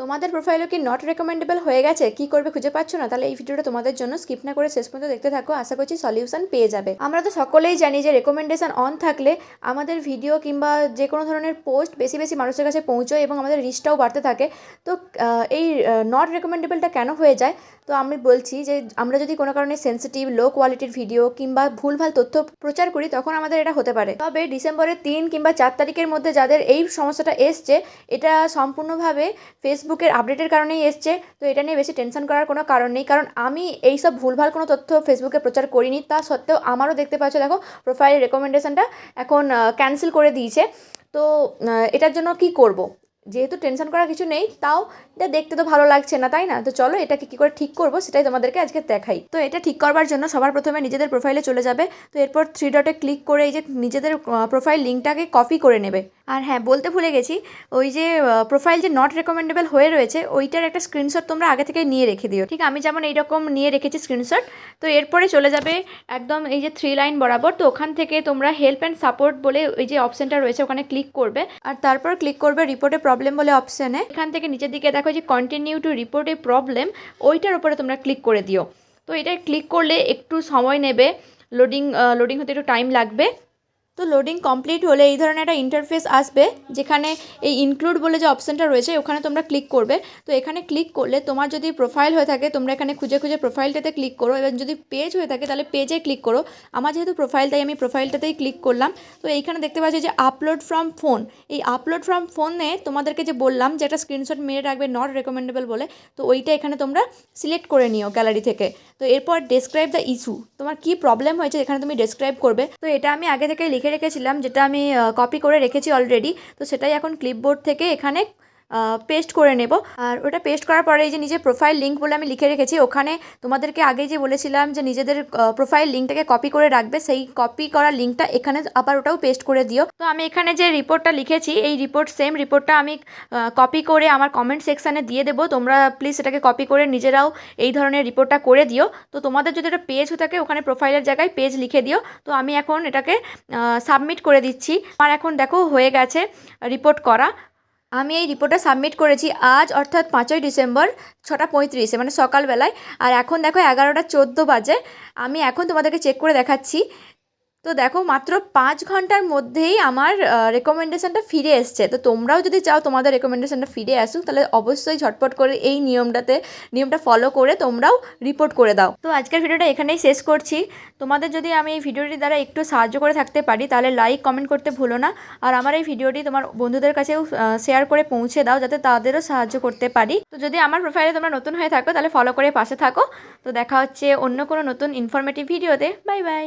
তোমাদের প্রোফাইলও কি not recommendable হয়ে গেছে? কি করবে খুঁজে পাচ্ছ না? তাহলে এই ভিডিওটা তোমাদের জন্য স্কিপ না করে শেষ পর্যন্ত দেখতে থাকো। আশা করছি সলিউশন পেয়ে যাবে। আমরা তো সকলেই জানি যে রেকমেন্ডেশন অন থাকলে আমাদের ভিডিও কিংবা যে কোনো ধরনের পোস্ট বেশি বেশি মানুষের কাছে পৌঁছয় এবং আমাদের রিচটাও বাড়তে থাকে। তো এই নট রেকমেন্ডেবলটা কেন হয়ে যায়? তো আমি বলছি যে আমরা যদি কোনো কারণে সেন্সিটিভ লো কোয়ালিটির ভিডিও কিংবা ভুলভাল তথ্য প্রচার করি, তখন আমাদের এটা হতে পারে। তবে ডিসেম্বরের তিন কিংবা চার তারিখের মধ্যে যাদের এই সমস্যাটা এসছে, এটা সম্পূর্ণভাবে ফেসবুকের আপডেটের কারণেই এসছে, তো এটা নিয়ে বেশি টেনশন করার কোনো কারণ নেই। কারণ আমি এইসব ভুলভাল কোনো তথ্য ফেসবুকে প্রচার করিনি, তা সত্ত্বেও আমারও দেখতে পাচ্ছ, দেখো প্রোফাইল রেকমেন্ডেশনটা এখন ক্যান্সেল করে দিয়েছে। তো এটার জন্য কি করব? যেহেতু টেনশন করার কিছু নেই, তাও এটা দেখতে তো ভালো লাগছে না, তাই না? তো চলো, এটাকে কী করে ঠিক করব সেটাই তোমাদেরকে আজকে দেখাই। তো এটা ঠিক করবার জন্য সবার প্রথমে নিজেদের প্রোফাইলে চলে যাবে। তো এরপর থ্রি ডটে ক্লিক করে এই যে নিজেদের প্রোফাইল লিঙ্কটাকে কপি করে নেবে। আর হ্যাঁ বলতে ভুলে গেছি, ওই যে প্রোফাইল যে নট রেকমেন্ডেবল হয়ে রয়েছে, ওইটার একটা স্ক্রিনশট তোমরা আগে থেকে নিয়ে রেখে দিও। ঠিক, আমি যেমন এইরকম নিয়ে রেখেছি স্ক্রিনশট তো এরপরে চলে যাবে একদম এই যে থ্রি লাইন বরাবর, তো ওখান থেকে তোমরা হেল্প অ্যান্ড সাপোর্ট বলে ওই যে অপশনটা রয়েছে, ওখানে ক্লিক করবে। আর তারপর ক্লিক করবে রিপোর্টে প্রবলেম বলে অপশানে এখান থেকে নিচের দিকে দেখো যে কন্টিনিউ টু রিপোর্ট প্রবলেম ওইটার উপরে তোমরা ক্লিক করে দিও। তো এটা ক্লিক করলে একটু সময় নেবে লোডিং লোডিং হতে একটু টাইম লাগবে। তো লোডিং কমপ্লিট হলে এই ধরনের একটা ইন্টারফেস আসবে, যেখানে এই ইনক্লুড বলে যে অপশানটা রয়েছে, ওখানে তোমরা ক্লিক করবে। তো এখানে ক্লিক করলে তোমার যদি প্রোফাইল হয়ে থাকে, তোমরা এখানে খুঁজে খুঁজে প্রোফাইলটাতে ক্লিক করো, এবং যদি পেজ হয়ে থাকে, তাহলে পেজে ক্লিক করো। আমার যেহেতু প্রোফাইল তাই আমি প্রোফাইলটাতেই ক্লিক করলাম। তো এইখানে দেখতে পাচ্ছি যে আপলোড ফ্রম ফোন এই আপলোড ফ্রম ফোনে তোমাদেরকে যে বললাম যে একটা স্ক্রিনশট মেরে রাখবে নট রেকমেন্ডেবল বলে, তো ওইটা এখানে তোমরা সিলেক্ট করে নিও গ্যালারি থেকে। তো এরপর ডেসক্রাইব দ্য ইস্যু তোমার কি প্রবলেম হয়েছে, এখানে তুমি ডেসক্রাইব করবে। তো এটা আমি আগে থেকে লিখে রেখেছিলাম যেটা আমি কপি করে রেখেছি অলরেডি তো সেটাই এখন ক্লিপবোর্ড থেকে এখানে পেস্ট করে নেব। আর ওটা পেস্ট করার পরে এই যে নিজের প্রোফাইল লিঙ্ক বলে আমি লিখে রেখেছি, ওখানে তোমাদেরকে আগেই যে বলেছিলাম যে নিজেদের প্রোফাইল লিঙ্কটাকে কপি করে রাখবে, সেই কপি করা লিঙ্কটা এখানে আবার ওটাও পেস্ট করে দিও। তো আমি এখানে যে রিপোর্টটা লিখেছি, এই রিপোর্ট সেম রিপোর্টটা আমি কপি করে আমার কমেন্ট সেকশানে দিয়ে দেবো। তোমরা প্লিজ এটাকে কপি করে নিজেরাও এই ধরনের রিপোর্টটা করে দিও। তো তোমাদের যদি একটা পেজ হয়ে থাকে, ওখানে প্রোফাইলের জায়গায় পেজ লিখে দিও। তো আমি এখন এটাকে সাবমিট করে দিচ্ছি। আমার এখন দেখো হয়ে গেছে রিপোর্ট করা। আমি এই রিপোর্টটা সাবমিট করেছি আজ, অর্থাৎ পাঁচই ডিসেম্বর, ছটা পঁয়ত্রিশে মানে সকালবেলায়। আর এখন দেখো এগারোটা চোদ্দ বাজে। আমি এখন তোমাদেরকে চেক করে দেখাচ্ছি তো দেখো মাত্র পাঁচ ঘণ্টার মধ্যেই আমার রেকমেন্ডেশনটা ফিরে এসছে। তো তোমরাও যদি চাও তোমাদের রেকমেন্ডেশনটা ফিরে আসুক, তাহলে অবশ্যই ঝটপট করে এই নিয়মটাতে, নিয়মটা ফলো করে তোমরাও রিপোর্ট করে দাও। তো আজকের ভিডিওটা এখানেই শেষ করছি। তোমাদের যদি আমি এই ভিডিওটি দ্বারা একটু সাহায্য করে থাকতে পারি, তাহলে লাইক কমেন্ট করতে ভুলো না। আর আমার এই ভিডিওটি তোমার বন্ধুদের কাছেও শেয়ার করে পৌঁছে দাও, যাতে তাদেরও সাহায্য করতে পারি। তো যদি আমার প্রোফাইলে তোমরা নতুন হয়ে থাকো, তাহলে ফলো করে পাশে থাকো। তো দেখা হচ্ছে অন্য কোনো নতুন ইনফরমেটিভ ভিডিওতে বাই বাই